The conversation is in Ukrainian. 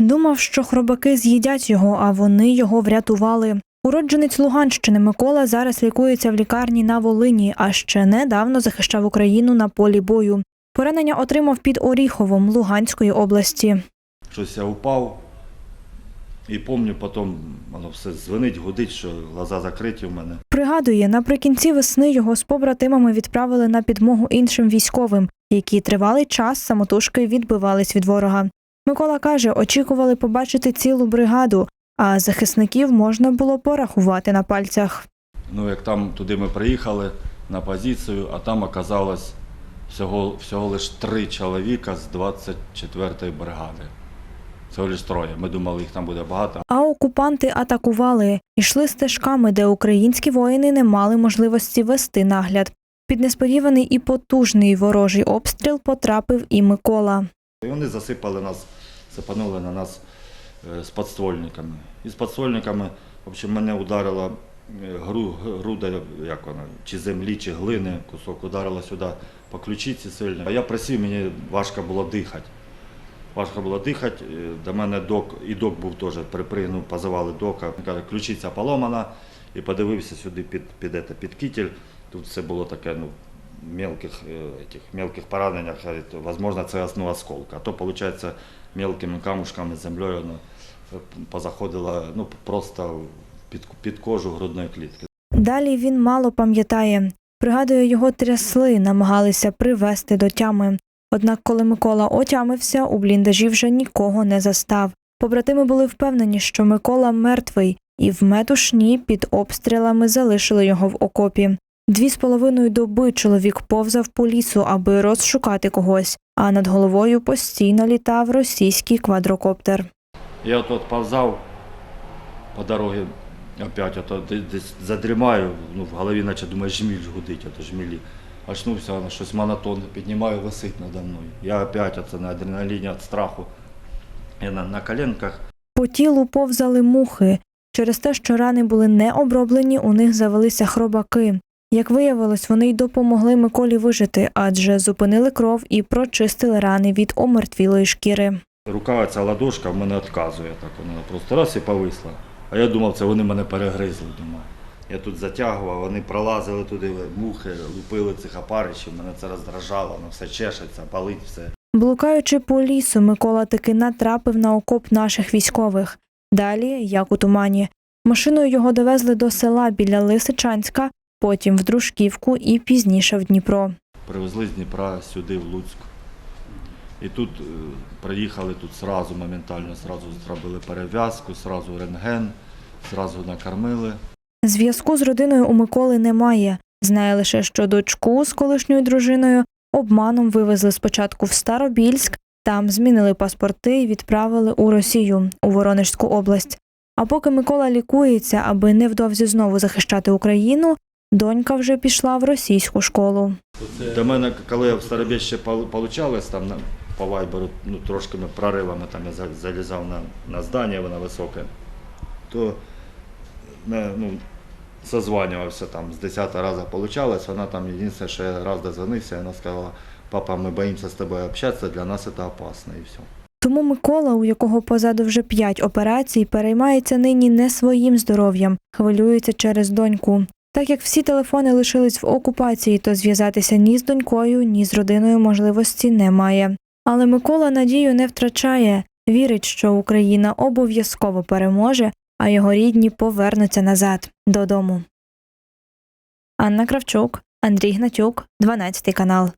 Думав, що хробаки з'їдять його, а вони його врятували. Уродженець Луганщини Микола зараз лікується в лікарні на Волині, а ще недавно захищав Україну на полі бою. Поранення отримав під Оріховом Луганської області. Щось я упав. І пам'ятаю, потім воно все дзвонить, гудить, що глаза закриті в мене. Пригадує, наприкінці весни його з побратимами відправили на підмогу іншим військовим, які тривалий час самотужки відбивались від ворога. Микола каже, очікували побачити цілу бригаду, а захисників можна було порахувати на пальцях. Ну, як там туди ми приїхали на позицію, а там оказалось всього, всього лиш три чоловіка з 24-ї бригади. Всього лиш троє. Ми думали, їх там буде багато. А окупанти атакували, йшли стежками, де українські воїни не мали можливості вести нагляд. Під несподіваний і потужний ворожий обстріл потрапив і Микола. І вони засипали нас, сипанули на нас е, з подствольниками. І з подствольниками, в общем, мене ударила е, гру, груда, як вона, чи землі, чи глини, кусок ударила сюди по ключиці сильно. А я просив, мені важко було дихати. Важко було дихати. Е, До мене док, і док був теж припригнув, позивали дока. Він каже, ключиця поломана. І подивився сюди під, під, ете, під кітель. Тут все було таке, ну, мелких, е, этих, мелких пораненнях, говорит, возможно, ну, осколка. А то, виходить, мелкими камушками, землею воно е, позаходило ну, просто під, під кожу грудної клітки. Далі він мало пам'ятає. Пригадує, його трясли, намагалися привести до тями. Однак, коли Микола отямився, у бліндажі вже нікого не застав. Побратими були впевнені, що Микола мертвий, і в метушні під обстрілами залишили його в окопі. Дві з половиною доби чоловік повзав по лісу, аби розшукати когось, а над головою постійно літав російський квадрокоптер. Я от, от повзав по дорозі, опять де- десь задрімаю, ну, в голові наче думаю, жміль гудить, ото жмілі. Очнувся, воно щось монотонне, піднімаю, висить надо мною. Я опять оце на адреналіні від страху. Я на, на коленках. По тілу повзали мухи. Через те, що рани були не оброблені, у них завелися хробаки. Як виявилось, вони й допомогли Миколі вижити, адже зупинили кров і прочистили рани від омертвілої шкіри. Рука ця ладошка в мене відказує, так вона просто раз і повисла. А я думав, це вони мене перегризли. Думаю. Я тут затягував, вони пролазили туди, мухи, лупили цих опаришів, мене це роздражало, воно все чешеться, палить все. Блукаючи по лісу, Микола таки натрапив на окоп наших військових. Далі, як у тумані, машиною його довезли до села біля Лисичанська, потім в Дружківку і пізніше в Дніпро. Привезли з Дніпра сюди, в Луцьк. І тут е, приїхали тут сразу, моментально сразу зробили перев'язку, сразу рентген, сразу накормили. Зв'язку з родиною у Миколи немає. Знає лише, що дочку з колишньою дружиною обманом вивезли спочатку в Старобільськ, там змінили паспорти і відправили у Росію, у Воронежську область. А поки Микола лікується, аби невдовзі знову захищати Україну, донька вже пішла в російську школу. До мене, коли я в Старобіще получалось, там на, по вайберу, ну, трошкими проривами, там я залізав на, на здання, воно високе, то не, ну, созванювався там з 10 разу получалось, вона там єдине, що я раз дозвонився, вона сказала, папа, ми боїмося з тобою общатися, для нас це опасно і все. Тому Микола, у якого позаду вже п'ять операцій, переймається нині не своїм здоров'ям, хвилюється через доньку. Так як всі телефони лишились в окупації, то зв'язатися ні з донькою, ні з родиною можливості немає. Але Микола надію не втрачає, вірить, що Україна обов'язково переможе, а його рідні повернуться назад додому. Анна Кравчук, Андрій Гнатюк, 12 канал.